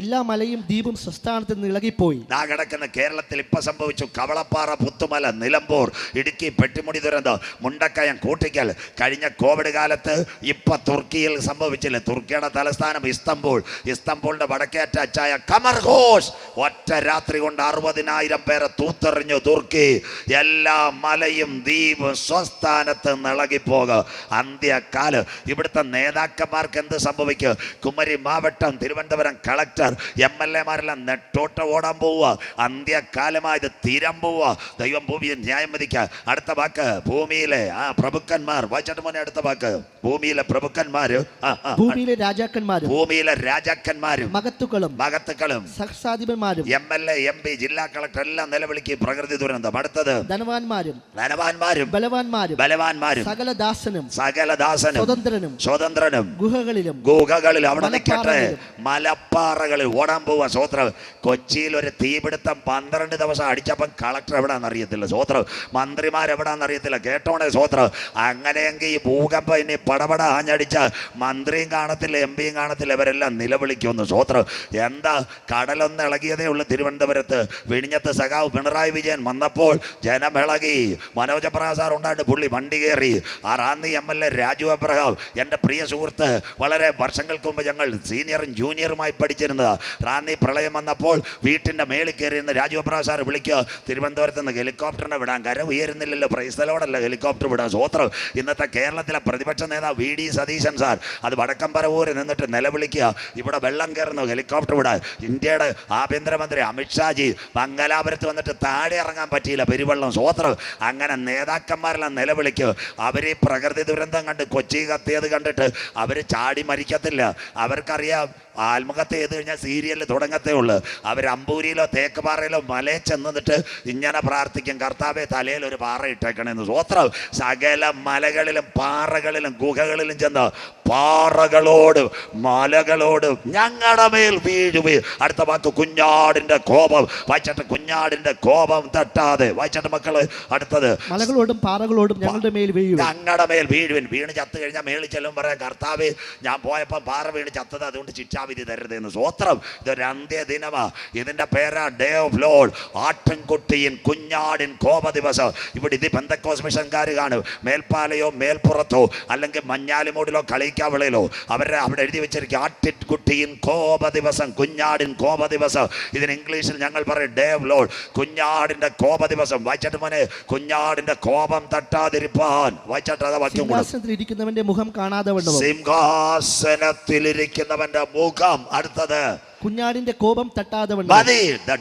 എല്ലാ മലയും ദ്വീപും സ്വസ്ഥാനത്ത് നിന്ന് ഇളകിപ്പോയി. ദാ കിടക്കുന്ന കേരളത്തിൽ ഇപ്പൊ സംഭവിച്ചു കവളപ്പാറ പുത്തുമല നിലമ്പൂർ ഇടുക്കി പെട്ടിമുടി ദുരന്തം മുണ്ടക്കയം കൂട്ടിക്കൽ. കഴിഞ്ഞ കോവിഡ് കാലത്ത് ഇപ്പൊ തുർക്കിയിൽ സംഭവിച്ചില്ല? തുർക്കിയുടെ തലസ്ഥാനം ഇസ്തംബൂൾ. ഇസ്തംബൂളിന്റെ വടക്കേറ്റ അച്ചായ കമർ ഒറ്റ രാത്രി കൊണ്ട് അറുപതിനായിരം പേരെ തൂത്തെറിഞ്ഞു തുർക്കി. എല്ലാ മലയും ദ്വീപും സ്വസ്ഥാനത്ത് നിളകിപ്പോക അന്ത്യക്കാൽ ഇവിടുത്തെ നേതാക്കന്മാർക്ക് എന്ത് സംഭവിക്കും? കുമരി മാവട്ടം തിരുവനന്തപുരം കളക്ടർ എം എൽ എമാരെല്ലാം നെട്ടോട്ട ഓടാൻ പോവുക. അന്ത്യകാലമായത് തീരാൻ പോവുക. ദൈവം ഭൂമിയെ ന്യായം വിധിക്കുക അടുത്ത വാക്ക് ഭൂമിയിലെ ആ പ്രഭുക്കന്മാർ. വായിച്ചിട്ട് മോനെ അടുത്ത വാക്ക്. ഭൂമിയിലെ പ്രഭുക്കന്മാര്. ഭൂമിയിലെ രാജാക്കന്മാരും ഭൂമിയിലെ രാജാക്കന്മാരും മകത്തുക്കളും മകത്തുക്കളും. സഹസാധിപന്മാരും M L A M P ജില്ലാ കളക്ടർ എല്ലാം നിലവിളിക്ക് പ്രകൃതി ദുരന്തം. അടുത്തത് ധനവാന്മാരും ധനവാന്മാരും ബലവാന്മാരും ബലവാന്മാരും സകല ദാസനും സകലദാസനും സ്വതന്ത്രനും സ്വതന്ത്രനും ഗുഹകളിലും ഗുഹകളിലും അവിടെ നിൽക്കട്ടെ. മലപ്പാറകളിലും. മലപ്പാറകളിൽ ഓടാൻ പോവാ. സ്വോത്രം കൊച്ചിയിൽ ഒരു തീപിടുത്തം പന്ത്രണ്ട് ദിവസം അടിച്ചപ്പം കളക്ടർ എവിടാന്ന് അറിയത്തില്ല. മന്ത്രിമാർ എവിടാന്ന് അറിയത്തില്ല. കേട്ടോണേ സ്വോത്രം അങ്ങനെയെങ്കിൽ ഈ ഭൂകമ്പം ഇനി പടപട ആഞ്ഞടിച്ച മന്ത്രിയും കാണത്തില്ല എം പിയും കാണത്തില്ല. ഇവരെല്ലാം നിലവിളിക്കുന്നു സ്വോത്രം എന്താ? കടലൊന്ന് ഇളകിയതേ ഉള്ളൂ തിരുവനന്തപുരത്ത്. വിഴിഞ്ഞത്ത് സഖാവ് പിണറായി വിജയൻ വന്നപ്പോൾ ജനമിളകി മനോജ് പ്രകാശ് സാർ ഉണ്ടായിട്ട് പുള്ളി വണ്ടി കയറി. ആ Ranni M L A Raju Abraham എന്റെ പ്രിയ സുഹൃത്ത് വളരെ വർഷങ്ങൾക്ക് മുമ്പ് ഞങ്ങൾ സീനിയറും ജൂനിയറുമായി പഠിച്ചിരുന്നത് റാന്നി പ്രളയം വന്നപ്പോൾ വീട്ടിന്റെ മേളിൽ കയറി നിന്ന് അബ്രഹാം സാർ വിളിക്കുക തിരുവനന്തപുരത്ത് നിന്ന് ഹെലികോപ്റ്ററിനെ വിടാൻ കര ഉയരുന്നില്ലല്ലോ പ്രൈസലോടല്ല ഹെലികോപ്റ്റർ വിടാൻ സ്വോത്രം. ഇന്നത്തെ കേരളത്തിലെ പ്രതിപക്ഷ നേതാവ് വി. ഡി. സതീശൻ സാർ അത് വടക്കമ്പരവൂര് നിന്നിട്ട് നിലവിളിക്കുക ഇവിടെ വെള്ളം കയറുന്നു ഹെലികോപ്റ്റർ വിടാൻ. ഇന്ത്യയുടെ ആഭ്യന്തരമന്ത്രി അമിത്ഷാജി മംഗലാപുരത്ത് വന്നിട്ട് താഴെ ഇറങ്ങാൻ പറ്റിയില്ല പെരുവെള്ളം സ്വോത്രം. അങ്ങനെ നേതാക്കന്മാരെല്ലാം നിലവിളിക്കുക അവർ പ്രകൃതി ദുരന്തം കണ്ട് കൊച്ചി കത്തിയത് കണ്ടിട്ട് അവർ ചാടി മരിക്കത്തില്ല. അവർക്കറിയാം ആത്മഹത്യ ചെയ്ത് കഴിഞ്ഞാൽ സീരിയൽ തുടങ്ങത്തേ ഉള്ളൂ. അവർ അമ്പൂരിയിലോ തേക്കുപാറയിലോ മലയിൽ ചെന്നിട്ട് ഇങ്ങനെ പ്രാർത്ഥിക്കും. കർത്താവെ തലയിൽ ഒരു പാറ ഇട്ടേക്കണെന്ന്. സ്വോത്രം. സകല മലകളിലും പാറകളിലും ഗുഹകളിലും ചെന്ന് പാറകളോട് മലകളോട് ഞങ്ങളുടെ മേൽ വീഴുവേ അടുത്ത വാക്ക് കുഞ്ഞാടിന്റെ കോപം. വായിച്ചിട്ട് കുഞ്ഞാടിന്റെ കോപം തട്ടാതെ. വായിച്ചിട്ട് മക്കൾ അടുത്തത്. മലകളോടും പാറകളോടും ഞങ്ങളുടെ മേൽ വീഴും ഞങ്ങളുടെ മേൽ വീഴുവിൻ. വീണ് ചത്തു കഴിഞ്ഞാൽ മേളിൽ ചെല്ലും പറയാം കർത്താവ് ഞാൻ പോയപ്പോൾ പാറ വീണ് ചത്തത് അതുകൊണ്ട് ശിക്ഷാവിധി തരുതെന്ന് സ്വോത്രം ഇതൊരു അന്ത്യ ദിനമാ. ഇതിന്റെ പേരാ ഡേ ഓഫ് ലോഡ് ആട്ടിൻകുട്ടിയിൻ കുഞ്ഞാടിൻ കോപ ദിവസം. ഇവിടെ ഇത് ബന്ധക്കോസ് മിഷൻകാർ കാണും. മേൽപ്പാലയോ മേൽപ്പുറത്തോ അല്ലെങ്കിൽ മഞ്ഞാലിമൂടിലോ കളിക്കാവിളയിലോ അവരുടെ അവിടെ എഴുതി വെച്ചിരിക്കും ആട്ടിൻകുട്ടിയിൻ കോപ ദിവസം കുഞ്ഞാടിൻ കോപ ദിവസം. ഇതിന് ഇംഗ്ലീഷിൽ ഞങ്ങൾ പറയും ഡേ ഓഫ് ലോഡ് കുഞ്ഞാടിന്റെ കോപ ദിവസം. വായിച്ചിട്ട് മോനെ. കുഞ്ഞാടിന്റെ കോപം തട്ടാതിരിപ്പാൻ. വായിച്ചിട്ട് അതാ വാക്യം ഇരിക്കുന്നവന്റെ മുഖം കാണാതെ സിംഹാസനത്തിലിരിക്കുന്നവന്റെ മുഖം അടുത്തത് കുഞ്ഞാടിന്റെ കോപം തട്ടാതെ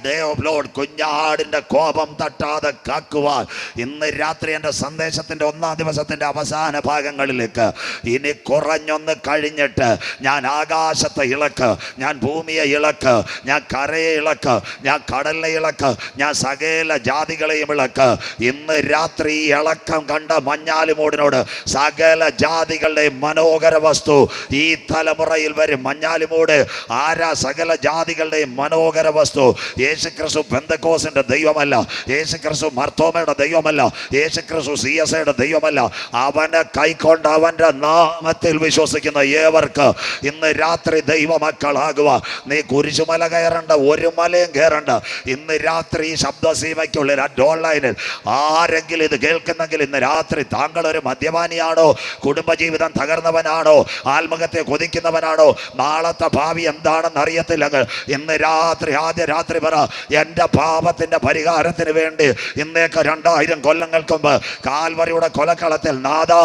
ഡേ ഓഫ് കുഞ്ഞാടിന്റെ കോപം തട്ടാതെ കാക്കുവാൻ. ഇന്ന് രാത്രി എന്റെ സന്ദേശത്തിന്റെ ഒന്നാം ദിവസത്തിന്റെ അവസാന ഭാഗങ്ങളിലേക്ക് ഇനി കുറഞ്ഞൊന്ന് കഴിഞ്ഞിട്ട് ഞാൻ ആകാശത്തെ ഇളക്ക് ഞാൻ ഭൂമിയെ ഇളക്ക് ഞാൻ കരയെ ഇളക്ക് ഞാൻ കടലിനെ ഇളക്ക് ഞാൻ സകല ജാതികളെയും ഇളക്ക്. ഇന്ന് രാത്രി ഇളക്കം കണ്ട മഞ്ഞാലിമൂടിനോട് സകല ജാതികളുടെ മനോഹര വസ്തു ഈ തലമുറയിൽ വരും. മഞ്ഞാലിമൂട് ആരാ സകല ജാതികളുടെയും മനോഹര വസ്തു യേശു ക്രിസ്തു ബന്ധക്കോസിന്റെ ദൈവമല്ല യേശു ക്രിസ്തു മർത്തോമയുടെ ദൈവമല്ല യേശു ക്രിസ്തു സി എസ് ഐയുടെ ദൈവമല്ല. അവനെ കൈക്കൊണ്ട് അവന്റെ നാമത്തിൽ വിശ്വസിക്കുന്ന ഏവർക്ക് ഇന്ന് രാത്രി ദൈവമക്കളാകുക. നീ കുരിശുമല കയറണ്ട ഒരു മലയും കയറണ്ട. ഇന്ന് രാത്രി ഈ ശബ്ദസീമയ്ക്കുള്ളിൽ ഓൺലൈനിൽ ആരെങ്കിലും ഇത് കേൾക്കുന്നെങ്കിൽ ഇന്ന് രാത്രി താങ്കൾ ഒരു മദ്യപാനിയാണോ? കുടുംബജീവിതം തകർന്നവനാണോ? ആത്മഹത്യ കൊതിക്കുന്നവനാണോ? നാളത്തെ ഭാവി എന്താണെന്ന് അറിയത്തില്ലെങ്കിൽ ഇന്ന് രാത്രി ആദ്യ രാത്രി പറ എന്റെ പാപത്തിന്റെ പരിഹാരത്തിന് വേണ്ടി ഇന്നേക്ക് രണ്ടായിരം കൊല്ലങ്ങൾക്ക് മുമ്പ് കാൽവറിയുടെ കൊലക്കളത്തിൽ നാദാ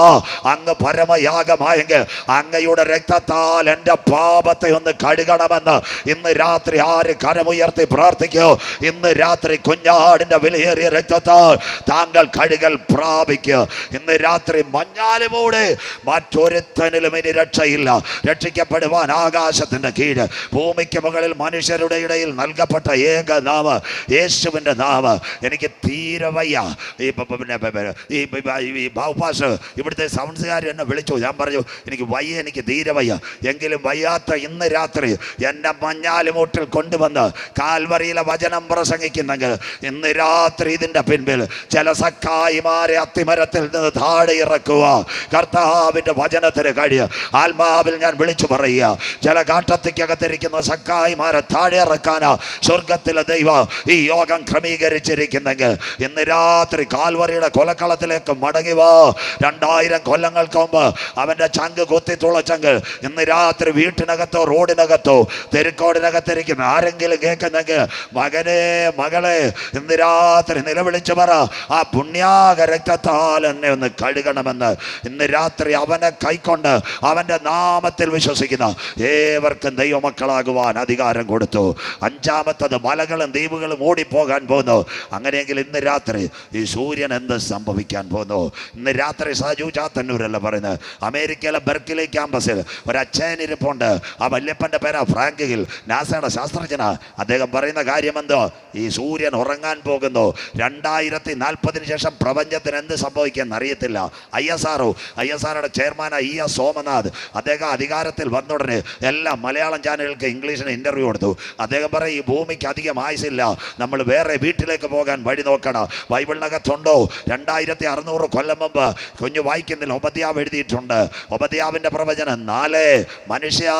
അങ്ങ് പരമയാഗമായെങ്കിൽ അങ്ങയുടെ രക്തത്താൽ എന്റെ പാപത്തെ ഒന്ന് കഴുകണമെന്ന് ഇന്ന് രാത്രി ആര് കരമുയർത്തി പ്രാർത്ഥിക്കോ? ഇന്ന് രാത്രി കുഞ്ഞാടിന്റെ വിലയേറിയ രക്തത്താൽ താങ്കൾ കഴുകൽ പ്രാപിക്കുക ഇന്ന് രാത്രി മഞ്ഞാലുമൂടെ മറ്റൊരുത്തനിലും ഇനി രക്ഷയില്ല. രക്ഷിക്കപ്പെടുവാൻ ആകാശത്തിന്റെ കീഴ് ഭൂമിക്ക് മുകളിൽ മനുഷ്യരുടെ ഇടയിൽ നൽകപ്പെട്ട ഏക നാമ യേശുവിന്റെ നാമ. എനിക്ക് തീരെ വയ്യ. ഈ പിന്നെ ഈ ഈ ഇവിടുത്തെ സൗണ്ട്സുകാർ എന്നെ വിളിച്ചു. ഞാൻ പറഞ്ഞു എനിക്ക് വയ്യ എനിക്ക് തീരെ വയ്യ. എങ്കിലും വയ്യാത്ത ഇന്ന് രാത്രി എന്റെ മഞ്ഞാലുമൂട്ടിൽ കൊണ്ടുവന്ന് കാൽവറിയിലെ വചനം പ്രസംഗിക്കുന്നെങ്കിൽ ഇന്ന് രാത്രി ഇതിന്റെ പിൻപിൽ ചില സക്കായിമാരെ അത്തിമരത്തിൽ നിന്ന് താഴെ ഇറക്കുക. കർത്താവിന്റെ വചനത്തിന് കഴിയ ആത്മാവിൽ ഞാൻ വിളിച്ചു പറയുക. ചില കാട്ടത്തിക്കകത്തിരിക്കുന്ന സക്ക സക്കായിമാരെ താഴെ ഇറക്കാനാ സ്വർഗത്തിലെ ദൈവം ഈ യോഗം ക്രമീകരിച്ചിരിക്കുന്നെങ്കിൽ ഇന്ന് രാത്രി കാൽവറിയുടെ കൊലക്കളത്തിലേക്ക് മടങ്ങി വാ. രണ്ടായിരം കൊല്ലങ്ങൾക്ക് മുമ്പ് അവന്റെ ചങ്ക് കുത്തി തുളച്ചെങ്കിൽ ഇന്ന് രാത്രി വീട്ടിനകത്തോ റോഡിനകത്തോ തെരുക്കോടിനകത്തിരിക്കുന്ന ആരെങ്കിലും കേൾക്കുന്നെങ്കിൽ മകനെ മകളെ ഇന്ന് രാത്രി നിലവിളിച്ചു പറ ആ പുണ്യാക രക്തത്താൽ എന്നെ ഒന്ന് കഴുകണമെന്ന്. ഇന്ന് രാത്രി അവനെ കൈക്കൊണ്ട് അവന്റെ നാമത്തിൽ വിശ്വസിക്കുന്ന ഏവർക്കും ദൈവമക്കളാകുവാൻ അധികാരം കൊടുത്തു. അഞ്ചാമത്തത് മലകളും ദ്വീപുകളും ഓടിപ്പോകാൻ പോകുന്നു അങ്ങനെയെങ്കിൽ ഇന്ന് രാത്രി ഈ സൂര്യൻ എന്ത് സംഭവിക്കാൻ പോകുന്നു ഇന്ന് രാത്രി സാജു ചാത്തന്നൂരല്ല പറയുന്നത്? അമേരിക്കയിലെ ബെർക്കിലി ക്യാമ്പസിൽ ഒരു അച്ഛൻ ഇരിപ്പുണ്ട്. ആ വല്യപ്പന്റെ പേരാ ഫ്രാങ്ക് നാസയുടെ ശാസ്ത്രജ്ഞന. അദ്ദേഹം പറയുന്ന കാര്യം എന്തോ ഈ സൂര്യൻ ഉറങ്ങാൻ പോകുന്നു. രണ്ടായിരത്തി നാൽപ്പതിന് ശേഷം പ്രപഞ്ചത്തിന് എന്ത് സംഭവിക്കുമെന്ന് അറിയത്തില്ല. I S R O I S ആറുടെ ചെയർമാനായ ഇ എസ് സോമനാഥ്. അദ്ദേഹം അധികാരത്തിൽ വന്നുടനെ എല്ലാ മലയാളം ചാനലുകൾക്ക് ഇംഗ്ലീഷിന് ഇന്റർവ്യൂ കൊടുത്തു. അദ്ദേഹം പറയും ഈ ഭൂമിക്ക് അധികം ആയുസില്ല നമ്മൾ വേറെ വീട്ടിലേക്ക് പോകാൻ വഴി നോക്കണം. ബൈബിളിനകത്തുണ്ടോ? രണ്ടായിരത്തി അറുന്നൂറ് കൊല്ലം മുമ്പ് കുഞ്ഞു വായിക്കുന്നില്ല ഉപദ്യാവ് എഴുതിയിട്ടുണ്ട്. ഉപദ്യാവിന്റെ പ്രവചനം നാല് മനുഷ്യ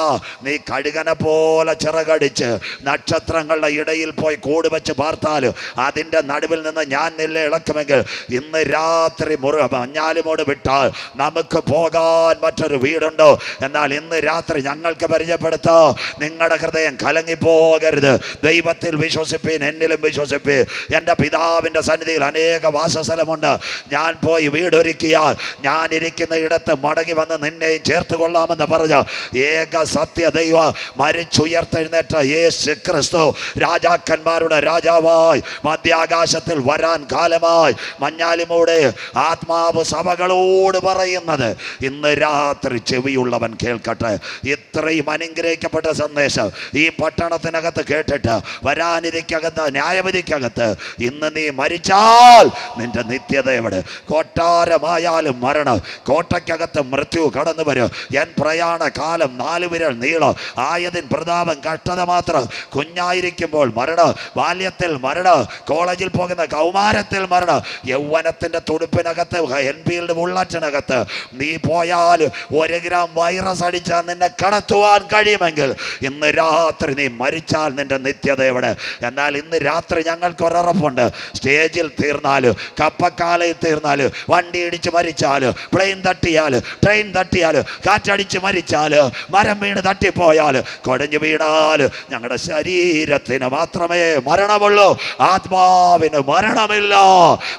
നീ കഴുകനെ പോലെ ചിറകടിച്ച് നക്ഷത്രങ്ങളുടെ ഇടയിൽ പോയി കൂട് വെച്ച് പാർത്താൽ അതിന്റെ നടുവിൽ നിന്ന് ഞാൻ നിന്നെ ഇളക്കുമെങ്കിൽ ഇന്ന് രാത്രി മുറി മഞ്ഞാലുമോട് വിട്ടാൽ നമുക്ക് പോകാൻ മറ്റൊരു വീടുണ്ടോ? എന്നാൽ ഇന്ന് രാത്രി ഞങ്ങൾക്ക് പരിചയപ്പെടുത്തോ. നിങ്ങളുടെ ഹൃദയം കലങ്ങിപ്പോകരുത്. ദൈവത്തിൽ വിശ്വസിപ്പീൻ എന്നിലും വിശ്വസിപ്പീൻ. എന്റെ പിതാവിന്റെ സന്നിധിയിൽ അനേക വാസസ്ഥലമുണ്ട്. ഞാൻ പോയി വീടൊരുക്കിയാൽ ഞാൻ ഇരിക്കുന്ന ഇടത്ത് മടങ്ങി വന്ന് നിന്നെയും ചേർത്ത് കൊള്ളാമെന്ന് പറഞ്ഞ ഏക സത്യ ദൈവ മരിച്ചുയർത്തെഴുന്നേറ്റ യേശു ക്രിസ്തു രാജാക്കന്മാരുടെ രാജാവായി മധ്യാകാശത്തിൽ വരാൻ കാലമായി മഞ്ഞാലിമൂടെ ആത്മാവ് സഭകളോട് പറയുന്നത് ഇന്ന് രാത്രി ചെവിയുള്ളവൻ കേൾക്കട്ടെ. ഇത്രയും അനുഗ്രഹിക്കപ്പെട്ട സന്ദേശം ഈ പട്ടണത്തിനകത്ത് കേട്ടിട്ട് വരാനിരിക്കകത്ത് ന്യായവിധിക്കകത്ത് ഇന്ന് നീ മരിച്ചാൽ നിന്റെ നിത്യത എവിടെ കൊട്ടാരമായാലും മരണം കോട്ടയ്ക്കകത്ത് മൃത്യു കടന്നു വരും. എൻ പ്രയാണ കാലം നാല് വിരൽ നീളം. ആയതിൻ പ്രതാപം കഷ്ടത മാത്രം. കുഞ്ഞായിരിക്കുമ്പോൾ മരണം ബാല്യത്തിൽ മരണം കോളേജിൽ പോകുന്ന കൗമാരത്തിൽ മരണം യൗവനത്തിന്റെ തുടുപ്പിനകത്ത് എൻഫീൽഡ് ബുള്ളറ്റിനകത്ത് നീ പോയാൽ ഒരു ഗ്രാം വൈറസ് അടിച്ചാൽ നിന്നെ കടത്തുവാൻ കഴിയുമെങ്കിൽ ഇന്ന് രാത്രി നീ മരിച്ചാൽ നിന്റെ നിത്യത എവിടെ എന്നാൽ ഇന്ന് രാത്രി ഞങ്ങൾക്ക് ഒരറപ്പുണ്ട്. സ്റ്റേജിൽ തീർന്നാൽ കപ്പക്കാലയിൽ തീർന്നാൽ വണ്ടി ഇടിച്ച് മരിച്ചാൽ പ്ലെയിൻ തട്ടിയാൽ ട്രെയിൻ തട്ടിയാൽ കാറ്റടിച്ച് മരിച്ചാൽ മരം വീണ് തട്ടിപ്പോയാൽ കൊടഞ്ഞു വീണാൽ ഞങ്ങളുടെ ശരീരത്തിന് മാത്രമേ മരണമുള്ളൂ. ആത്മാവിന് മരണമില്ല.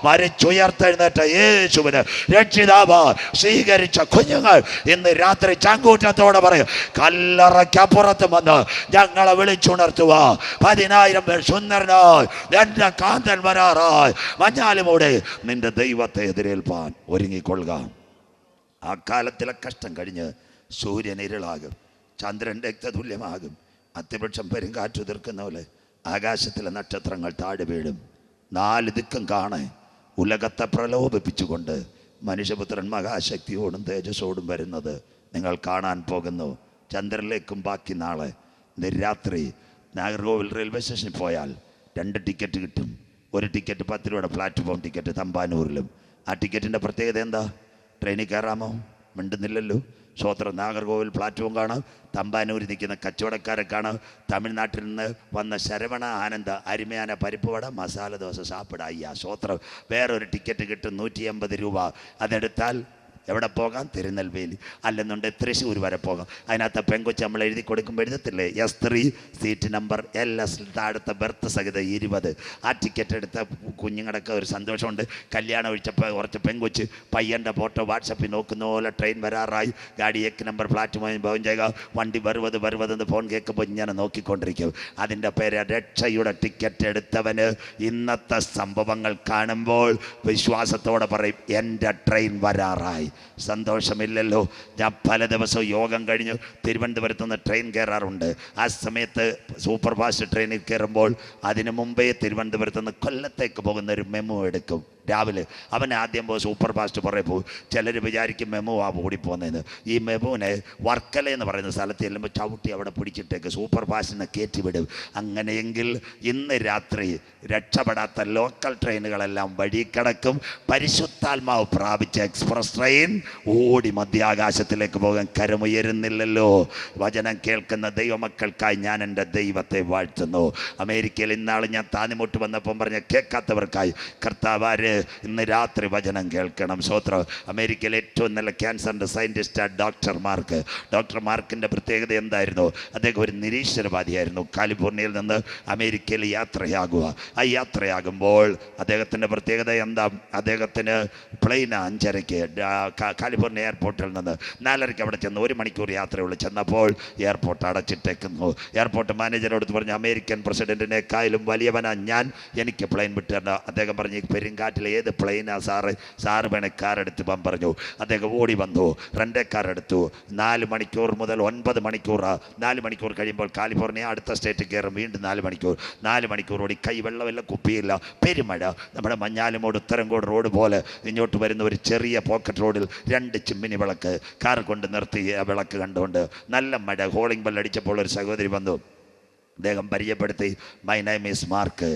മരിച്ചുയർത്തെഴുന്നേറ്റ യേശുവിന് രക്ഷിതാവ് സ്വീകരിച്ച കുഞ്ഞുങ്ങൾ ഇന്ന് രാത്രി ചങ്കൂറ്റത്തോടെ പറയും കല്ലറയ്ക്കപ്പുറത്ത് വന്ന് ഞങ്ങളെ വിളിച്ചുണർത്തുക. പതിനായിരം പേർ സുന്ദരനായി. കാന്തൻ വരാറായി. മഞ്ഞാലുമൂടെ നിന്റെ ദൈവത്തെ എതിരേൽപ്പാൻ ഒരുങ്ങിക്കൊള്ളുക. ആ കാലത്തിലെ കഷ്ടം കഴിഞ്ഞ് സൂര്യൻ ഇരുളാകും. ചന്ദ്രൻ രക്തതുല്യമാകും. അത്യവൃക്ഷം പെരുങ്കാറ്റ് തീർക്കുന്ന പോലെ ആകാശത്തിലെ നക്ഷത്രങ്ങൾ താഴെ വീഴും. നാല് ദിക്കും കാണെ ഉലകത്തെ പ്രലോഭിപ്പിച്ചുകൊണ്ട് മനുഷ്യപുത്രൻ മഹാശക്തിയോടും തേജസ്സോടും വരുന്നത് നിങ്ങൾ കാണാൻ പോകുന്നു. ചന്ദ്രനിലേക്കും ബാക്കി നാളെ ഇന്ന് രാത്രി നാഗർകോവിൽ റെയിൽവേ സ്റ്റേഷനിൽ പോയാൽ രണ്ട് ടിക്കറ്റ് കിട്ടും. ഒരു ടിക്കറ്റ് പത്ത് രൂപയുടെ പ്ലാറ്റ്ഫോം ടിക്കറ്റ് തമ്പാനൂരിലും. ആ ടിക്കറ്റിന്റെ പ്രത്യേകത എന്താ? ട്രെയിനിൽ കയറാമോ? മിണ്ടുന്നില്ലല്ലോ. സ്വോത്രം നാഗർകോവിൽ പ്ലാറ്റ്ഫോം കാണാം. തമ്പാനൂരിൽ നിൽക്കുന്ന കച്ചവടക്കാരെ കാണാം. തമിഴ്നാട്ടിൽ നിന്ന് വന്ന ശരവണ ആനന്ദ അരിമയാന പരിപ്പുവട മസാല ദോശ സാപ്പിട അയ്യ സ്വോത്രം വേറൊരു ടിക്കറ്റ് കിട്ടും നൂറ്റി രൂപ. അതെടുത്താൽ എവിടെ പോകാം? തിരുനെൽവേലി. അല്ലെന്നുണ്ട് തൃശ്ശൂർ വരെ പോകാം. അതിനകത്ത് പെങ്കൊച്ച് നമ്മൾ എഴുതി കൊടുക്കുമ്പോൾ എഴുതത്തില്ലേ? S three seat number L S താഴത്തെ ബർത്ത് സഹിത ഇരുപത്. ആ ടിക്കറ്റ് എടുത്ത കുഞ്ഞുങ്ങളൊക്കെ ഒരു സന്തോഷമുണ്ട്. കല്യാണം ഒഴിച്ചപ്പോൾ കുറച്ച് പെങ്കൊച്ച് പയ്യന്റെ ഫോട്ടോ വാട്സപ്പിൽ നോക്കുന്ന പോലെ ട്രെയിൻ വരാറായി. ഗാഡി എക്ക് നമ്പർ പ്ലാറ്റ്ഫോമിൽ ഭവൻ ചെയ്യുക വണ്ടി വരുവത് വരുവതെന്ന് ഫോൺ കേൾക്കുമ്പോൾ ഇങ്ങനെ നോക്കിക്കൊണ്ടിരിക്കും. അതിന്റെ പേര് രക്ഷയുടെ ടിക്കറ്റ് എടുത്തവന്. ഇന്നത്തെ സംഭവങ്ങൾ കാണുമ്പോൾ വിശ്വാസത്തോടെ പറയും എന്റെ ട്രെയിൻ വരാറായി. സന്തോഷമില്ലല്ലോ. ഞാൻ പല ദിവസവും യോഗം കഴിഞ്ഞ് തിരുവനന്തപുരത്ത് നിന്ന് ട്രെയിൻ കയറാറുണ്ട്. ആ സമയത്ത് സൂപ്പർ ഫാസ്റ്റ് ട്രെയിനിൽ കയറുമ്പോൾ അതിനു മുമ്പേ തിരുവനന്തപുരത്ത് നിന്ന് കൊല്ലത്തേക്ക് പോകുന്ന ഒരു മെമ്മോ എടുക്കും. രാവിലെ. അവൻ ആദ്യം പോയി സൂപ്പർ ഫാസ്റ്റ് പുറകെ പോകും. ചിലർ വിചാരിക്കും മെമോ ആ ഓടിപ്പോകുന്നതെന്ന് ഈ മെമോനെ വർക്കല എന്ന് പറയുന്ന സ്ഥലത്ത് ചെല്ലുമ്പോൾ ചവിട്ടി അവിടെ പിടിച്ചിട്ടേക്ക് സൂപ്പർ ഫാസ്റ്റിനെ കയറ്റി വിടും. അങ്ങനെയെങ്കിൽ ഇന്ന് രാത്രി രക്ഷപ്പെടാത്ത ലോക്കൽ ട്രെയിനുകളെല്ലാം വഴി കിടക്കും. പരിശുദ്ധാത്മാവ് പ്രാപിച്ച എക്സ്പ്രസ് ട്രെയിൻ ഓടി മധ്യാകാശത്തിലേക്ക് പോകാൻ കരമുയരുന്നില്ലല്ലോ. വചനം കേൾക്കുന്ന ദൈവമക്കൾക്കായി ഞാൻ എന്റെ ദൈവത്തെ വാഴ്ത്തുന്നു. അമേരിക്കയിൽ ഇന്നാൾ ഞാൻ താന്നിമുട്ട് വന്നപ്പം പറഞ്ഞ കേൾക്കാത്തവർക്കായി കർത്താവാര് ഇന്ന് രാത്രി വചനം കേൾക്കണം. സ്വോത്രം അമേരിക്കയിലെ ഏറ്റവും നല്ല ക്യാൻസറിന്റെ സയന്റിസ്റ്റാണ് ഡോക്ടർ മാർക്ക്. ഡോക്ടർ മാർക്കിന്റെ പ്രത്യേകത എന്തായിരുന്നു? അദ്ദേഹം ഒരു നിരീശ്വരവാദിയായിരുന്നു. കാലിഫോർണിയയിൽ നിന്ന് അമേരിക്കയിൽ യാത്രയാകുക. ആ യാത്രയാകുമ്പോൾ അദ്ദേഹത്തിന്റെ പ്രത്യേകത എന്താ? അദ്ദേഹത്തിന് പ്ലെയിൻ അഞ്ചരയ്ക്ക് കാലിഫോർണിയ എയർപോർട്ടിൽ നിന്ന് നാലരയ്ക്ക് അവിടെ ചെന്ന് ഒരു മണിക്കൂർ യാത്രയുള്ളൂ ചെന്നപ്പോൾ എയർപോർട്ട് അടച്ചിട്ടേക്കുന്നു. എയർപോർട്ട് മാനേജറോട് പറഞ്ഞു അമേരിക്കൻ പ്രസിഡന്റിനേക്കാളും വലിയവനാണ് ഞാൻ എനിക്ക് പ്ലെയിൻ വിട്ടേണ്ട അദ്ദേഹം പറഞ്ഞു "ഈ പെരുങ്കാറ്റിൽ ഏത് പ്ലെയിനാ സാറ് സാറ് വേണേ പോകാൻ പറഞ്ഞു. അദ്ദേഹം ഓടി വന്നു. റെന്റെ കാറെടുത്തു നാല് മണിക്കൂർ മുതൽ ഒൻപത് മണിക്കൂർ നാല് മണിക്കൂർ കഴിയുമ്പോൾ കാലിഫോർണിയ അടുത്ത സ്റ്റേറ്റ് കയറും. വീണ്ടും നാല് മണിക്കൂർ. നാല് മണിക്കൂർ ഓടി. കൈ വെള്ളമില്ല കുപ്പിയില്ല. പെരുമഴ. നമ്മുടെ മഞ്ഞാലുമോട് ഉത്തരംകോട് റോഡ് പോലെ ഇങ്ങോട്ട് വരുന്ന ഒരു ചെറിയ പോക്കറ്റ് റോഡിൽ രണ്ട് ചിമ്മിനി വിളക്ക്. കാർ കൊണ്ട് നിർത്തി വിളക്ക് കണ്ടുകൊണ്ട് നല്ല മഴ. ഹോളിംഗ് ബെല്ലടിച്ചപ്പോൾ ഒരു സഹോദരി വന്നു. അദ്ദേഹം പരിചയപ്പെടുത്തി my name is Mark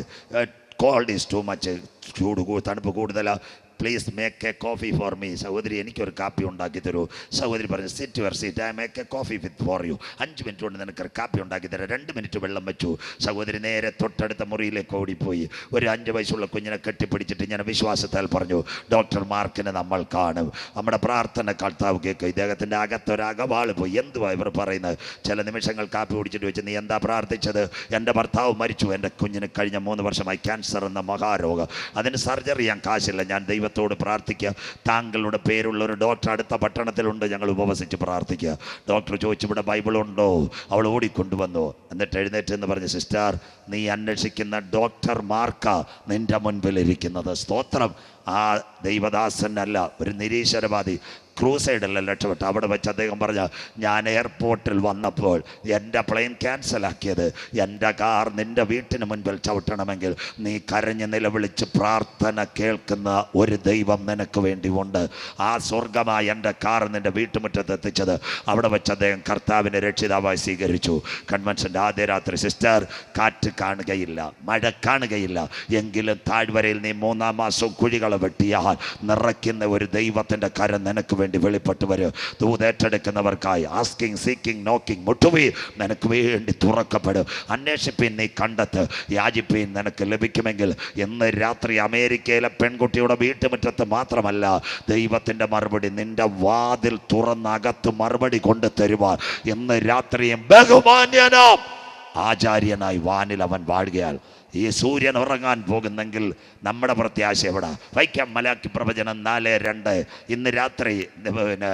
cold is too much ചൂട് തണുപ്പ് കൂടുതലാണ് please make a coffee for me സഹോദരി എനിക്കൊരു കാപ്പി ഉണ്ടാക്കി തരൂ. സഹോദരി പറഞ്ഞു sit your seat I make a coffee with for you അഞ്ച് മിനിറ്റ് കൊണ്ട് നിനക്ക് കാപ്പി ഉണ്ടാക്കി തരാം. രണ്ട് മിനിറ്റ് വെള്ളം വെച്ചു. സഹോദരി നേരെ തൊട്ടടുത്ത മുറിയിലേക്ക് ഓടിപ്പോയി. ഒരു അഞ്ച് വയസ്സുള്ള കുഞ്ഞിനെ കെട്ടിപ്പിടിച്ചിട്ട് ഞാൻ വിശ്വാസത്താൽ പറഞ്ഞു ഡോക്ടർ മാർക്കിനെ നമ്മൾ കാണും. നമ്മുടെ പ്രാർത്ഥന കർത്താവ് കേൾക്കും. ഇദ്ദേഹത്തിന്റെ അകവാൾ പോയി. എന്തുവാ ഇവർ പറയുന്നത്? ചില നിമിഷങ്ങൾ കാപ്പി കുടിച്ചിട്ട് വെച്ച് നീ എന്താ പ്രാർത്ഥിച്ചത്? എന്റെ ഭർത്താവ് മരിച്ചു. എന്റെ കുഞ്ഞിന് കഴിഞ്ഞ മൂന്ന് വർഷമായി ക്യാൻസർ എന്ന മഹാരോഗം. അതിന് സർജറി ചെയ്യാൻ കാശില്ല. ഞാൻ ദൈവത്തോട് പ്രാർത്ഥിക്കുക. താങ്കളുടെ പേരുള്ള ഒരു ഡോക്ടർ അടുത്ത പട്ടണത്തിലുണ്ട് ഞങ്ങൾ ഉപവസിച്ച് പ്രാർത്ഥിക്കുക. ഡോക്ടർ ചോദിച്ചു ഇവിടെ ബൈബിളുണ്ടോ? അവൾ ഓടിക്കൊണ്ടുവന്നു. എന്നിട്ട് എഴുന്നേറ്റ് എന്ന് പറഞ്ഞ സിസ്റ്റർ നീ അന്വേഷിക്കുന്ന ഡോക്ടർ മാർക്ക നിന്റെ മുൻപിൽ ഇരിക്കുന്നത്. സ്തോത്രം. ആ ദൈവദാസനല്ല ഒരു നിരീശ്വരവാദി. ക്രൂസൈഡല്ല രക്ഷപ്പെട്ടു അവിടെ വെച്ച് അദ്ദേഹം പറഞ്ഞ ഞാൻ എയർപോർട്ടിൽ വന്നപ്പോൾ എന്റെ പ്ലെയിൻ ക്യാൻസലാക്കിയത് എന്റെ കാർ നിന്റെ വീട്ടിന് മുൻപിൽ ചവിട്ടണമെങ്കിൽ നീ കരഞ്ഞ് നിലവിളിച്ച് പ്രാർത്ഥന കേൾക്കുന്ന ഒരു ദൈവം നിനക്ക് വേണ്ടി ഉണ്ട് ആ സ്വർഗമായി എന്റെ കാർ നിന്റെ വീട്ടുമുറ്റത്ത് എത്തിച്ചത്. അവിടെ വെച്ച് അദ്ദേഹം കർത്താവിനെ രക്ഷിതാവായി സ്വീകരിച്ചു. കൺവെൻഷന്റെ ആദ്യ രാത്രി സിസ്റ്റർ കാറ്റ് കാണുകയില്ല മഴ കാണുകയില്ല. എങ്കിലും താഴ്വരയിൽ നീ മൂന്നാം മാസം കുഴികളെ വെട്ടിയാൽ നിറയ്ക്കുന്ന ഒരു ദൈവത്തിന്റെ കരം നിനക്ക് വേണ്ടി വെളിപ്പെട്ട് വരും ദൂതേറ്റെടുക്കുന്നവർക്കായി ആസ്കിങ് സീക്കിങ് നോക്കിങ് മുട്ടുവീ നിനക്ക് വേണ്ടി തുറക്കപ്പെടും. അന്വേഷിപ്പിൻ നീ കണ്ടെത്ത്. യാചിപ്പിൻ നിനക്ക് ലഭിക്കുമെങ്കിൽ ഇന്ന് രാത്രി അമേരിക്കയിലെ പെൺകുട്ടിയുടെ വീട്ടുമുറ്റത്ത് മാത്രമല്ല ദൈവത്തിന്റെ മറുപടി നിന്റെ വാതിൽ തുറന്നകത്ത് മറുപടി കൊണ്ടു തരുവാൻ. ഇന്ന് രാത്രിയും ബഹുമാന്യനാം. ആചാര്യനായി വാനിൽ അവൻ വാഴുകയാൽ ഈ സൂര്യൻ ഉറങ്ങാൻ പോകുന്നെങ്കിൽ നമ്മുടെ പ്രത്യാശ എവിടെ? വൈക്കം മലാക്കി പ്രവചനം നാല് രണ്ട്. ഇന്ന് രാത്രി പിന്നെ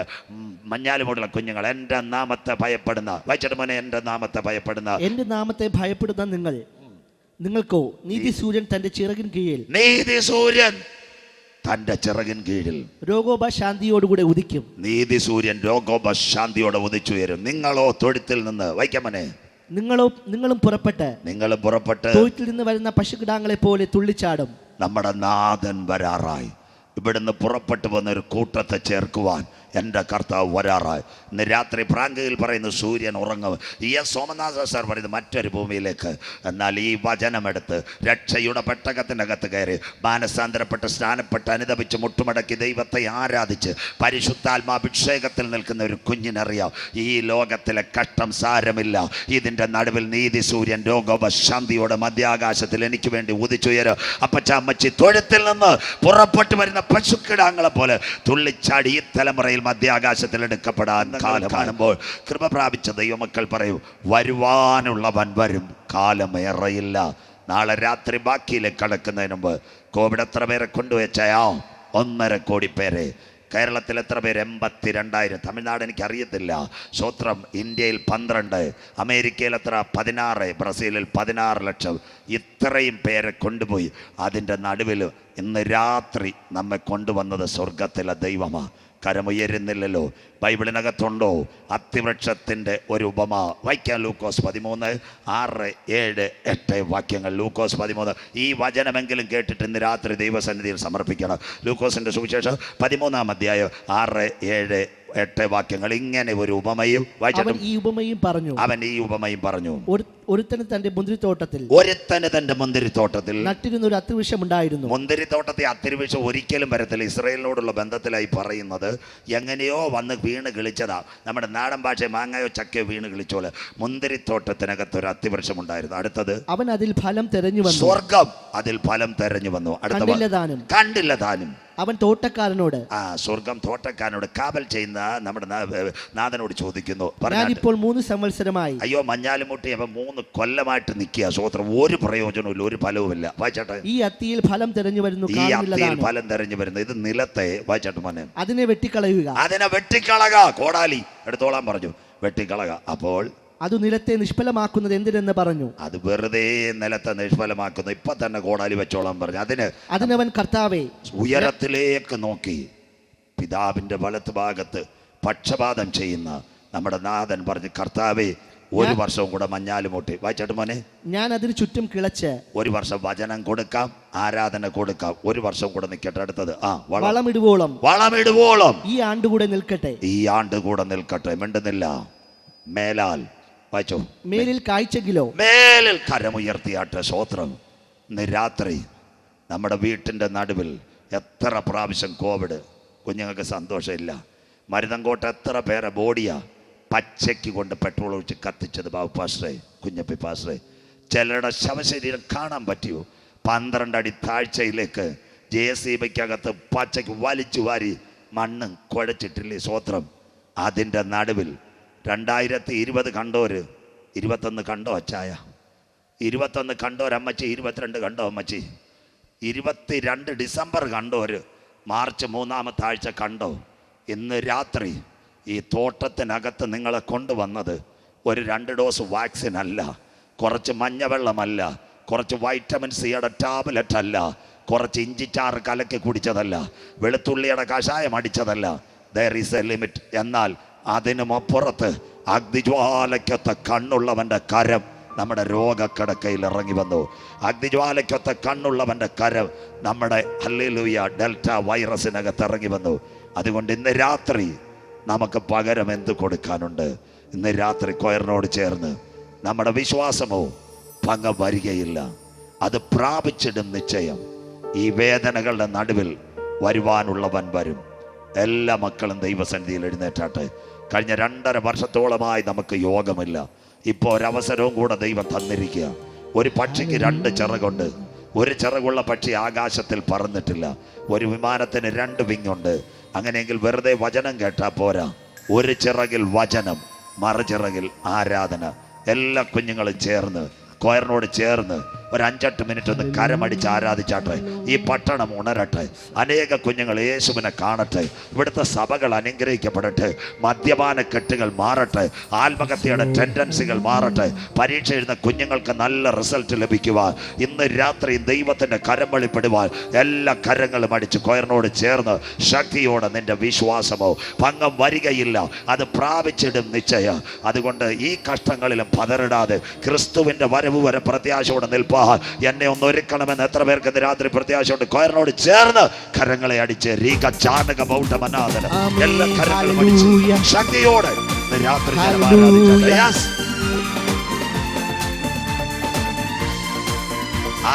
മഞ്ഞാലുമുള്ള കുഞ്ഞുങ്ങൾ എന്റെ നാമത്തെ ഭയപ്പെടുന്ന വൈച്ചിട്ട് മോനെ എന്റെ നാമത്തെ ഭയപ്പെടുന്ന. എന്റെ നാമത്തെ ഭയപ്പെടുന്ന നിങ്ങൾ നിങ്ങൾക്കോ നീതി സൂര്യൻ തന്റെ ചിറകിൻ കീഴിൽ. നീതി സൂര്യൻ തന്റെ ചിറകിൻ കീഴിൽ. രോഗോപ ശാന്തിയോടുകൂടെ ഉദിക്കും. നീതി സൂര്യൻ രോഗോപ ശാന്തിയോടെ ഉദിച്ചുയരും. നിങ്ങളോ തൊഴുത്തിൽ നിന്ന് വൈക്കമ്മനെ നിങ്ങളോ നിങ്ങളും പുറപ്പെട്ട് നിങ്ങൾ പുറപ്പെട്ട് തൊഴുത്തിൽ നിന്ന് വരുന്ന പശുകിടാങ്ങളെ പോലെ തുള്ളിച്ചാടും. നമ്മുടെ നാഥൻ വരാറായി. ഇവിടുന്ന് പുറപ്പെട്ടു വന്ന ഒരു കൂട്ടത്തെ ചേർക്കുവാൻ എന്റെ കർത്താവ് വരാറായി. ഇന്ന് രാത്രി പ്രാങ്കയിൽ പറയുന്നു സൂര്യൻ ഉറങ്ങും. ഈ എസ് സോമനാഥ സാർ പറയുന്നത് മറ്റൊരു ഭൂമിയിലേക്ക്. എന്നാൽ ഈ വചനമെടുത്ത് രക്ഷയുടെ പെട്ടകത്തിനകത്ത് കയറി മാനസാന്തരപ്പെട്ട് സ്നാനപ്പെട്ട് അനുദപിച്ച് മുട്ടുമടക്കി ദൈവത്തെ ആരാധിച്ച് പരിശുദ്ധാത്മാഭിഷേകത്തിൽ നിൽക്കുന്ന ഒരു കുഞ്ഞിനറിയാം ഈ ലോകത്തിലെ കഷ്ടം സാരമില്ല. ഇതിന്റെ നടുവിൽ നീതി സൂര്യൻ രോഗോപശാന്തിയോടെ മധ്യാകാശത്തിൽ എനിക്ക് വേണ്ടി ഉദിച്ചുയരും. അപ്പച്ച അമ്മച്ചി തൊഴുത്തിൽ നിന്ന് പുറപ്പെട്ടു വരുന്ന പശുക്കിടാങ്ങളെ പോലെ തുള്ളിച്ചാടി ഈ തലമുറയിൽ മധ്യാകാശത്തിൽ എടുക്കപ്പെടാൻ കാലം കാണുമ്പോൾ കൃപ പ്രാപിച്ച ദൈവമക്കൾ പറയും വരുവാനുള്ളവൻ വരും കാലമേറയില്ല നാളെ രാത്രി ബാക്കിയിലേക്ക് കടക്കുന്നതിന് മുമ്പ് കോവിഡ് എത്ര പേരെ കൊണ്ടുവച്ചയാ? ഒന്നര കോടി പേരെ. കേരളത്തിൽ എത്ര പേര്? എൺപത്തി രണ്ടായിരം തമിഴ്നാട് എനിക്ക് അറിയത്തില്ല സ്വത്രം ഇന്ത്യയിൽ പന്ത്രണ്ട് അമേരിക്കയിൽ എത്ര? പതിനാറ് ബ്രസീലിൽ പതിനാറ് ലക്ഷം. ഇത്രയും പേരെ കൊണ്ടുപോയി അതിന്റെ നടുവിൽ ഇന്ന് രാത്രി നമ്മെ കൊണ്ടുവന്നത് സ്വർഗത്തിലെ ദൈവമാണ് കരമുയരുന്നില്ലല്ലോ. ബൈബിളിനകത്തുണ്ടോ? അത്തിവൃക്ഷത്തിന്റെ ഒരു ഉപമ. വായിക്കാം ലൂക്കോസ് പതിമൂന്ന് ആറ് ഏഴ് എട്ട് വാക്യങ്ങൾ. ലൂക്കോസ് പതിമൂന്ന്. ഈ വചനമെങ്കിലും കേട്ടിട്ട് ഇന്ന് രാത്രി ദൈവസന്നിധിയിൽ സമർപ്പിക്കണം. ലൂക്കോസിന്റെ സുവിശേഷം പതിമൂന്നാം അധ്യായം ആറ് ഏഴ് എട്ട് വാക്യങ്ങൾ. ഇങ്ങനെ ഒരു ഉപമയും അവൻ ഈ ഉപമയും പറഞ്ഞു. അവൻ ഈ ഉപമയും പറഞ്ഞു. ഒരുത്തന് തന്റെ മുന്തിരിത്തോട്ടത്തിൽ ഒരുത്തന് തന്റെ മുന്തിരിത്തോട്ടത്തിൽ നട്ടിരുന്ന ഒരു അത്തിവൃക്ഷമുണ്ടായിരുന്നു മുന്തിരിത്തോട്ടത്തെ അത്തിരിവിഷം ഒരിക്കലും വരത്തില്ല. ഇസ്രയേലിനോടുള്ള ബന്ധത്തിലായി പറയുന്നത് എങ്ങനെയോ വന്ന് വീണ് കിളിച്ചതാ. നമ്മുടെ നാടൻ ഭാഷ മാങ്ങയോ ചക്കയോ വീണ് കിളിച്ചോൽ. മുന്തിരിത്തോട്ടത്തിനകത്ത് ഒരു അത്തിവൃക്ഷം ഉണ്ടായിരുന്നു അടുത്തത്? അവൻ അതിൽ ഫലം തെരഞ്ഞു വന്നു. സ്വർഗം അതിൽ ഫലം തെരഞ്ഞു വന്നു. അടുത്ത കണ്ടില്ല താനും. അവൻ തോട്ടക്കാരനോട് ആ സ്വർഗം തോട്ടക്കാരനോട് കാവൽ ചെയ്യുന്ന നമ്മുടെ നാഥനോട് ചോദിക്കുന്നു. ഞാൻ ഞാനിപ്പോൾ മൂന്ന് സംവത്സരമായി അയ്യോ മഞ്ഞാലുമുട്ടി അവൻ മൂന്ന് കൊല്ലമായിട്ട് നിൽക്കുക സ്വോത്രം ഒരു പ്രയോജനവും ഒരു ഫലവുമില്ല. വായിച്ചാട്ടെ ഈ അത്തിയിൽ ഫലം തെരഞ്ഞു വരുന്നു ഈ അത്തിയിൽ ഫലം തെരഞ്ഞു വരുന്നു. ഇത് നിലത്തെ വായിച്ചാട്ട് മോനെ. അതിനെ വെട്ടിക്കളയുക. അതിനെ വെട്ടിക്കളക കോടാലി. എടുത്തോളാൻ പറഞ്ഞു. വെട്ടിക്കളക. അപ്പോൾ അത് നിലത്തെ നിഷ്ഫലമാക്കുന്നത് എന്തിനെന്ന് പറഞ്ഞു? അത് വെറുതെ നിലത്തെ നിഷ്ഫലമാക്കുന്നു. ഇപ്പൊ തന്നെ കോടാലി വെച്ചോളാൻ പറഞ്ഞു. അതിന് അതിനവൻ കർത്താവേ. ഉയരത്തിലേക്ക് നോക്കി. പിതാവിന്റെ വലത്ത് ഭാഗത്ത് പക്ഷപാതം ചെയ്യുന്ന നമ്മുടെ നാഥൻ പറഞ്ഞു കർത്താവേ ഒരു വർഷവും കൂടെ മഞ്ഞാലുമൂട്ടി വായിച്ചോട്ട് മോനെ. ഞാൻ അതിന് ചുറ്റും കിളച്ച്. ഒരു വർഷം വചനം കൊടുക്കാം ആരാധന കൊടുക്കാം. ഒരു വർഷം കൂടെ നിൽക്കട്ടെ അടുത്തത്. ആ വളം. വളമിടുവോളം. വളമിടുവോളം. ഈ ആണ്ടുകൂടെ നിൽക്കട്ടെ. ഈ ആണ്ട് കൂടെ നിൽക്കട്ടെ. മിണ്ടുന്നില്ല. മേലാൽ വായിച്ചോ മേലിൽ കായ്ച്ചെങ്കിലോ മേലിൽ കരമുയർത്തിയാട്ടെ സ്വോത്രം ഇന്ന് രാത്രി നമ്മുടെ വീട്ടിന്റെ നടുവിൽ എത്ര പ്രാവശ്യം കോവിഡ്. കുഞ്ഞുങ്ങൾക്ക് സന്തോഷമില്ല. മരുതങ്കോട്ട് എത്ര പേരെ ബോഡിയാ. പച്ചയ്ക്ക് കൊണ്ട് പെട്രോൾ ഒഴിച്ച് കത്തിച്ചത് ബാബു പാസ്റ്ററെ കുഞ്ഞപ്പി പാസ്റ്ററെ. ചിലരുടെ ശവശരീരം കാണാൻ പറ്റിയോ? പന്ത്രണ്ട് അടി താഴ്ചയിലേക്ക് ജെ സി ബിക്കകത്ത് പച്ചയ്ക്ക് വലിച്ചു വാരി മണ്ണ് കുഴച്ചിട്ടില്ലേ സ്വോത്രം? അതിന്റെ നടുവിൽ രണ്ടായിരത്തി ഇരുപത് കണ്ടോര് ഇരുപത്തൊന്ന് കണ്ടോ അച്ചായ? ഇരുപത്തൊന്ന് കണ്ടോരമ്മച്ചി ഇരുപത്തിരണ്ട് കണ്ടോ അമ്മച്ചി? ഇരുപത്തി രണ്ട് ഡിസംബർ കണ്ടോര് മാർച്ച് മൂന്നാമത്തെ ആഴ്ച കണ്ടോ? ഇന്ന് രാത്രി ഈ തോട്ടത്തിനകത്ത് നിങ്ങളെ കൊണ്ടുവന്നത് ഒരു രണ്ട് ഡോസ് വാക്സിൻ അല്ല. കുറച്ച് മഞ്ഞവെള്ളമല്ല. കുറച്ച് വൈറ്റമിൻ സിയുടെ ടാബ്ലറ്റ് അല്ല. കുറച്ച് ഇഞ്ചിച്ചാറ് കലക്കി കുടിച്ചതല്ല. വെളുത്തുള്ളിയുടെ കഷായം അടിച്ചതല്ല. ദർ ഈസ് എ ലിമിറ്റ് എന്നാൽ അതിനുമപ്പുറത്ത് അഗ്നിജ്വാലയ്ക്കൊത്ത കണ്ണുള്ളവന്റെ കരം നമ്മുടെ രോഗക്കിടക്കയിൽ ഇറങ്ങി വന്നു. അഗ്നിജ്വാലയ്ക്കൊത്ത കണ്ണുള്ളവന്റെ കരം നമ്മുടെ ഹല്ലേലൂയ ഡെൽറ്റ വൈറസിനകത്ത് ഇറങ്ങി വന്നു. അതുകൊണ്ട് ഇന്ന് രാത്രി നമുക്ക് പകരം എന്ത് കൊടുക്കാനുണ്ട്? ഇന്ന് രാത്രി കൊയറിനോട് ചേർന്ന് നമ്മുടെ വിശ്വാസമോ ഭംഗം വരികയില്ല. അത് പ്രാപിച്ചിടും നിശ്ചയം. ഈ വേദനകളുടെ നടുവിൽ വരുവാനുള്ളവൻ വരും. എല്ലാ മക്കളും ദൈവസന്നിധിയിൽ എഴുന്നേറ്റാട്ടെ. കഴിഞ്ഞ രണ്ടര വർഷത്തോളമായി നമുക്ക് യോഗമില്ല. ഇപ്പോൾ ഒരവസരവും കൂടെ ദൈവം തന്നിരിക്കുക. ഒരു പക്ഷിക്ക് രണ്ട് ചിറകുണ്ട്. ഒരു ചിറകുള്ള പക്ഷി ആകാശത്തിൽ പറന്നിട്ടില്ല. ഒരു വിമാനത്തിന് രണ്ട് വിങ്ങുണ്ട് അങ്ങനെയെങ്കിൽ വെറുതെ വചനം കേട്ടാൽ പോരാ. ഒരു ചിറകിൽ വചനം മറുചിറകിൽ ആരാധന. എല്ലാ കുഞ്ഞുങ്ങളും ചേർന്ന് കൊയറിനോട് ചേർന്ന് ഒരു അഞ്ചെട്ട് മിനിറ്റ് ഒന്ന് കരമടിച്ച് ആരാധിച്ചാട്ടെ. ഈ പട്ടണം ഉണരട്ടെ. അനേക കുഞ്ഞുങ്ങൾ യേശുവിനെ കാണട്ടെ. ഇവിടുത്തെ സഭകൾ അനുഗ്രഹിക്കപ്പെടട്ടെ. മദ്യപാന കെട്ടുകൾ മാറട്ടെ. ആത്മഹത്യയുടെ ടെൻഡൻസികൾ മാറട്ടെ. പരീക്ഷ എഴുതുന്ന കുഞ്ഞുങ്ങൾക്ക് നല്ല റിസൾട്ട് ലഭിക്കുവാൻ. ഇന്ന് രാത്രി ദൈവത്തിന്റെ കരം വെളിപ്പെടുവാൻ എല്ലാ കരങ്ങളും അടിച്ച് കൊയറിനോട് ചേർന്ന് ശക്തിയോടെ നിന്റെ വിശ്വാസമോ ഭംഗം വരികയില്ല. അത് പ്രാപിച്ചിടും നിശ്ചയം. അതുകൊണ്ട് ഈ കഷ്ടങ്ങളിലും പതറിടാതെ ക്രിസ്തുവിന്റെ വരവ് വരെ പ്രത്യാശയോടെ നിൽപ്പാൻ എന്നെ ഒന്ന് ഒരുക്കണമെന്ന് എത്ര പേർക്ക് രാത്രി പ്രത്യാശയുണ്ട്? കോയറിനോട് ചേർന്ന് കരങ്ങളെ അടിച്ച് രീക ചാണക ബൗട്ട എല്ലാ കരങ്ങളും അടിച്ച് ശക്തിയോടെ രാത്രി.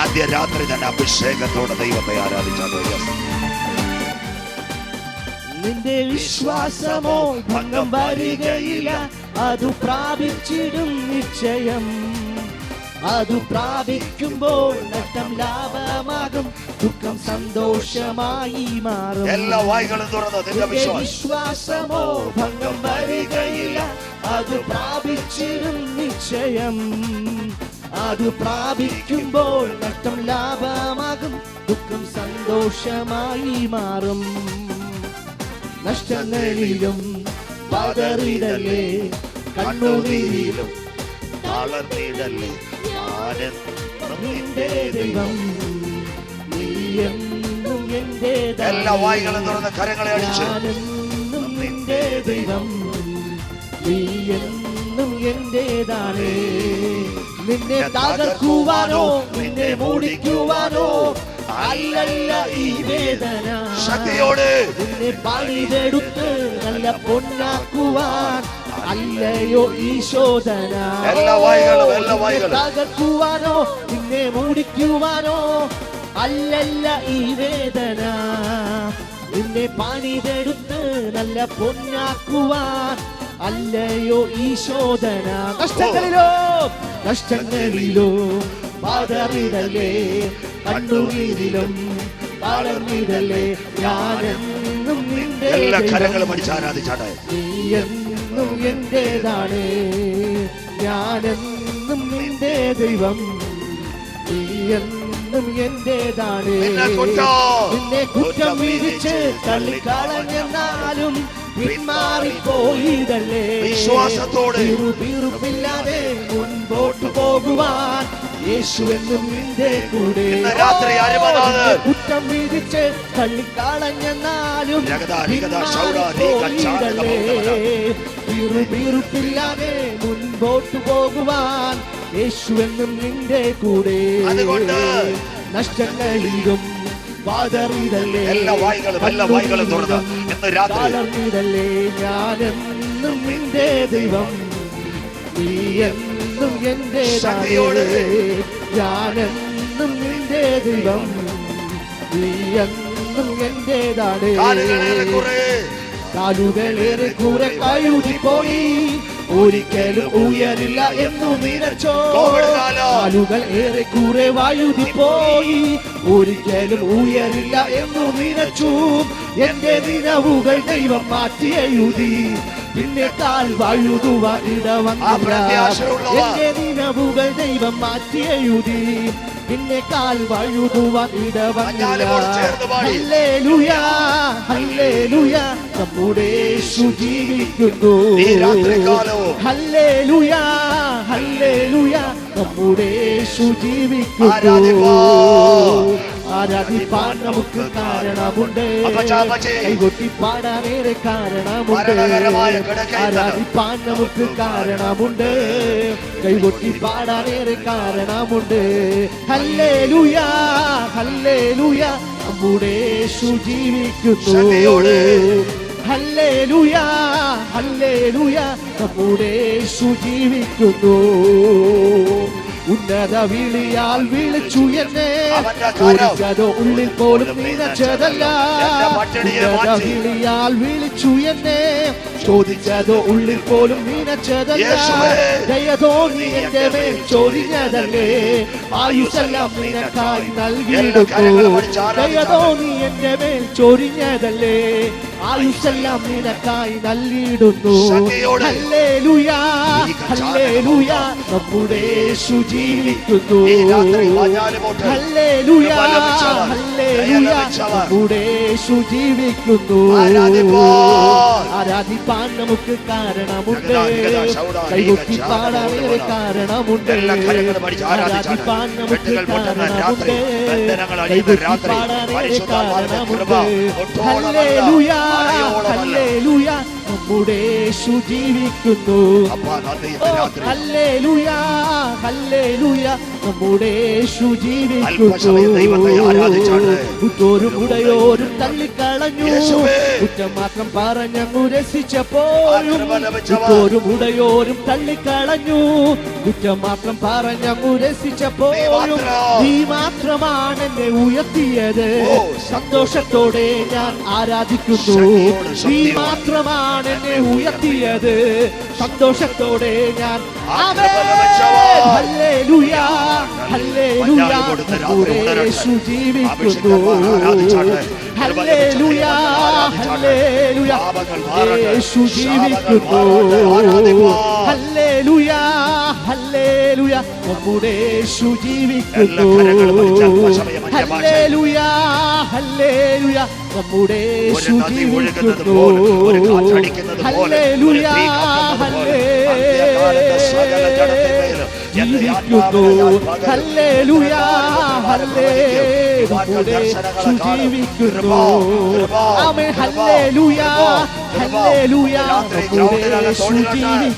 ആദ്യ രാത്രി തന്നെ അഭിഷേകത്തോടെ ദൈവത്തെ ആരാധിച്ചു. നിന്റെ വിശ്വാസമോ ഭംഗം വരികയില്ല. അതു പ്രാപിച്ചിടും നിശ്ചയം. അതു പ്രാപിക്കുമ്പോൾ നഷ്ടം ലാഭമാകും ദുഃഖം സന്തോഷമായി മാറും. എല്ലാ വായികളും തുറന്ന് വിശ്വാസമോ ഭംഗം വരികയില്ല. അത് പ്രാപിച്ചിരും നിശ്ചയം. അത് പ്രാപിക്കുമ്പോൾ നഷ്ടം ലാഭമാകും ദുഃഖം സന്തോഷമായി മാറും. നഷ്ടങ്ങളിലും പതറിടലേ കണ്ണുനീരിലും നിന്റെ ദൈവം. നീ എന്നും എന്റെ എല്ലാ വായികളും തുറന്ന് കരങ്ങളെ അടിച്ച്. ഞാനെന്നും ദൈവം. നീ എന്നും എന്റേതാണ്. നിന്നെ തകർക്കുവാനോ നിന്നെ മൂടിക്കുവാനോ അല്ലല്ല ഈ വേദന. ശക്തിയോടെ. നിന്നെ പണിതെടുത്ത് നല്ല പൊന്നാക്കുവാൻ അല്ലയോ ഈശോധന? ശോധന എല്ലാ വായ്കളും, എല്ലാ നിന്നെ തകർക്കുവാനോ നിന്നെ മൂടിക്കുവാനോ? അല്ലല്ല ഈ വേദന. നിന്നെ പണിതെടുത്ത് നല്ല പൊന്നാക്കുവാൻ അല്ലയോ ഈശോധന. ശോധന കഷ്ടങ്ങളിലോ കഷ്ടങ്ങളിലോ പാതറിടലേ കണ്ണുനീരിലും വളർന്നിടലേ ഞാനെന്നും നിന്റെ എല്ലാ. കരങ്ങളും അടിച്ചാരാധിച്ചാട്ടെ നീ എന്നും എന്റേതാണ്. ഞാനെന്നും നിന്റെ ദൈവം. നീ എന്നും എന്റേതാണ്. നിന്നെ കുറ്റം. വിരിച്ച് തള്ളിക്കളഞ്ഞെന്നാലും പിന്മാറിപ്പോയിതല്ലേ. വിശ്വാസത്തോടെ. പിറുപിറുപ്പില്ലാതെ മുൻപോട്ട് പോകുവാൻ യേശു എന്നും നിന്റെ കൂടെ. രാത്രി കുറ്റം വിധിച്ച് തള്ളിക്കളഞ്ഞെന്നാലും രീക, മുൻപോട്ട് പോകുവാൻ യേശുവെന്നും നിന്റെ കൂടെ. നഷ്ടങ്ങളിലും എല്ലാ വായ്കളും, എല്ലാ വായ്കളും തുറന്ന് ഇന്ന് രാത്രി. ഞാനെന്നും നിന്റെ ദൈവം നീ എന്നും എന്റെ ശക്തിയോടെ. ഞാനെന്നും നിന്റെ ദൈവം. നീ എന്നും എന്റേതാണ് കാലുകളേറെ കൂറെ. പോയി ഒരിക്കലും ഉയരില്ല എന്നു നിരച്ചോ കാലുകൾ ഏറെ കൂറെ വായുതി പോയി ഒരിക്കലും ഉയരില്ല എന്നു നിരച്ചു എന്റെ നിലവുകൾ ദൈവം മാറ്റി എഴുതി. പിന്നെ താൽ ഇടവന്നില്ല പ്രത്യാശയുള്ളവ. എന്റെ നിലവുകൾ ദൈവം മാറ്റി എഴുതി. പിന്നെ കാൽ വഴുതുവാൻ ഇടവന്നില്ല. നമ്മുടെ യേശു ജീവിക്കുന്നു. Hallelujah hallelujah. നമ്മുടെ യേശു ജീവിക്കുന്നു. ആരാധിപ്പാൻ. നമുക്ക് കാരണമുണ്ട്. കൈകൊട്ടി പാടാനേറെ കാരണമുണ്ട്. ആരാധിപ്പാൻ നമുക്ക് കാരണമുണ്ട്. കൈകൊട്ടി പാടാനേറെ കാരണമുണ്ട്. Hallelujah hallelujah. നമ്മുടെ യേശു ജീവിക്കുന്നു. ലുയാ ഹല്ലേലൂയ ഹല്ലേലൂയ. നമ്മുടെ യേശു ജീവിക്കുന്നു. ഉന്നത വിളിയാൽ വിളിച്ചു എന്നെ. അവന്റെ ഉള്ളിൽ പോലും നിനച്ചതല്ല ഉന്നത വിളിയാൽ വിളിച്ചു എന്നെ. ചോദിച്ചതോ ഉള്ളിൽ പോലും നിനച്ചതല്ല യേശുവേ. നീ എന്റെ മേൽ ചൊരിഞ്ഞതല്ലേ ആയുസെല്ലാം നിനക്കായി നൽകിയെടുക്കൂ നൽകിയിടുന്നു. കരങ്ങളും അടിച്ച് എന്റെ മേൽ ചൊരിഞ്ഞതല്ലേ ആയുസെല്ലാം നിനക്കായി നൽകിയിടുന്നു. നമ്മുടെ യേശു ജീവിക്കുന്നു. നമ്മുടെ യേശു ജീവിക്കുന്നു. ആരാധിപ്പാൻ. നമുക്ക് കാരണമുണ്ട്. കൈകൊട്ടി പാടാനേറെ കാരണമുണ്ട്. ആരാധിപ്പാൻ നമുക്ക് കാരണമുണ്ട്. കൈകൊട്ടി പാടാനേറെ കാരണമുണ്ട്. ഹല്ലേ ഹല്ലേലൂയ ഹല്ലേ ഹല്ലേലൂയ. നമ്മുടെ യേശു ജീവിക്കുന്നു നമ്മുടെ യേശു. ജീവിക്കുന്നു ഒരു ഉടയോരും തള്ളിക്കളഞ്ഞു. കുറ്റം മാത്രം പറഞ്ഞങ്ങു രസിച്ചപ്പോഴും ഒരു ഉടയോരും തള്ളിക്കളഞ്ഞു കുറ്റം മാത്രം പറഞ്ഞങ്ങു രസിച്ചപ്പോഴും നീ മാത്രം. നീ മാത്രമാണ് എന്നെ ഉയർത്തിയത് സന്തോഷത്തോടെ ഞാൻ ആരാധിക്കുന്നു നീ ശക്തിയോട്. മാത്രമാണ് എന്നെ ഉയർത്തിയത് സന്തോഷത്തോടെ ഞാൻ. ജീവിക്കുന്നു. Hallelujah, hallelujah. യേശു ജീവിക്കുന്നു ഹല്ലേലൂയ ഹല്ലേലൂയ നമ്മുടെ യേശു ജീവിക്കുന്നു. ഹല്ലേലൂയ ഹല്ലേലൂയ നമ്മുടെ യേശു ജീവിക്കുന്നു ഒരു ഹല്ലേലൂയ ജീവിക്കുന്നു ഹല്ലേ ദർശനങ്ങളെ കാണും. ജീവിക്കുന്നു ആമേ ഹല്ലേ ആമേൻ ഹല്ലേ ഓടിക്കട്ടെ. ജീവിക്കുന്നു